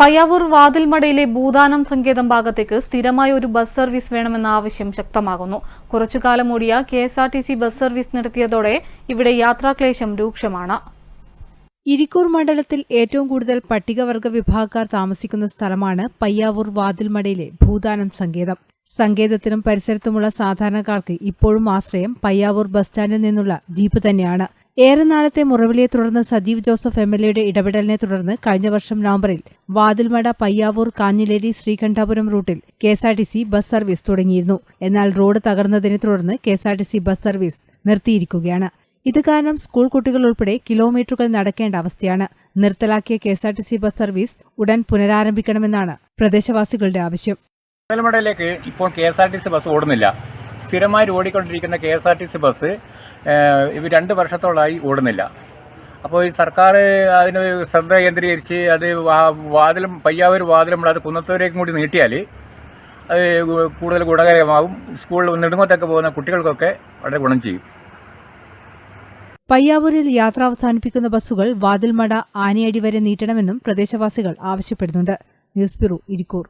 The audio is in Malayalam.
പയ്യാവൂർ വാതിൽമടയിലെ ഭൂദാനം സങ്കേതം ഭാഗത്തേക്ക് സ്ഥിരമായ ഒരു ബസ് സർവീസ് വേണമെന്ന ആവശ്യം ശക്തമാകുന്നു. കുറച്ചുകാലം ഓടിയ K S R T C bus service നടത്തിയതോടെ ഇവിടെ യാത്രാക്ലേശം രൂക്ഷമാണ്. ഇരിക്കൂർ മണ്ഡലത്തിൽ ഏറ്റവും കൂടുതൽ പട്ടികവർഗ വിഭാഗക്കാർ താമസിക്കുന്ന സ്ഥലമാണ് പയ്യാവൂർ വാതിൽമടയിലെ ഭൂദാനം സങ്കേതം. സങ്കേതത്തിനും പരിസരത്തുമുള്ള സാധാരണക്കാർക്ക് ഇപ്പോഴും ആശ്രയം പയ്യാവൂർ ബസ് സ്റ്റാൻഡിൽ നിന്നുള്ള ജീപ്പ് തന്നെയാണ്. ഏറെ നാളത്തെ മുറവിളിയെ തുടർന്ന് സജീവ് ജോസഫ് എം എൽ എയുടെ ഇടപെടലിനെ തുടർന്ന് കഴിഞ്ഞ വർഷം നവംബറിൽ വാതിൽമട പയ്യാവൂർ കാഞ്ഞിലേരി ശ്രീകണ്ഠാപുരം റൂട്ടിൽ കെഎസ്ആർടിസി ബസ് സർവീസ് തുടങ്ങിയിരുന്നു. എന്നാൽ റോഡ് തകർന്നതിനെ തുടർന്ന് കെഎസ്ആർടിസി ബസ് സർവീസ് നിർത്തിയിരിക്കുകയാണ്. ഇത് കാരണം സ്കൂൾ കുട്ടികൾ ഉൾപ്പെടെ കിലോമീറ്ററുകൾ നടക്കേണ്ട അവസ്ഥയാണ്. നിർത്തലാക്കിയ കെഎസ്ആർടിസി ബസ് സർവീസ് ഉടൻ പുനരാരംഭിക്കണമെന്നാണ് പ്രദേശവാസികളുടെ ആവശ്യം. ഇപ്പോൾ K S R T C bus ഓടുന്നില്ല. സ്ഥിരമായി ഓടിക്കൊണ്ടിരിക്കുന്ന K S R T C bus ഇവ രണ്ട് വർഷത്തോളമായി ഓടുന്നില്ല. അപ്പോൾ ഈ സർക്കാർ അതിന് ശ്രദ്ധ കേന്ദ്രീകരിച്ച് അത് വാതിലും പയ്യാവൂർ വാതിലും അത് കുന്നത്തൂരേക്കും കൂടി നീട്ടിയാൽ അത് കൂടുതൽ ഗുണകരമാകും സ്കൂളിൽ നെടുങ്ങത്തൊക്കെ പോകുന്ന കുട്ടികൾക്കൊക്കെ വളരെ ഗുണം ചെയ്യും. പയ്യാവൂരിൽ യാത്ര അവസാനിപ്പിക്കുന്ന ബസ്സുകൾ വാതിൽമട ആനയടി വരെ നീട്ടണമെന്നും പ്രദേശവാസികൾ ആവശ്യപ്പെടുന്നുണ്ട്. News bureau Irikkur.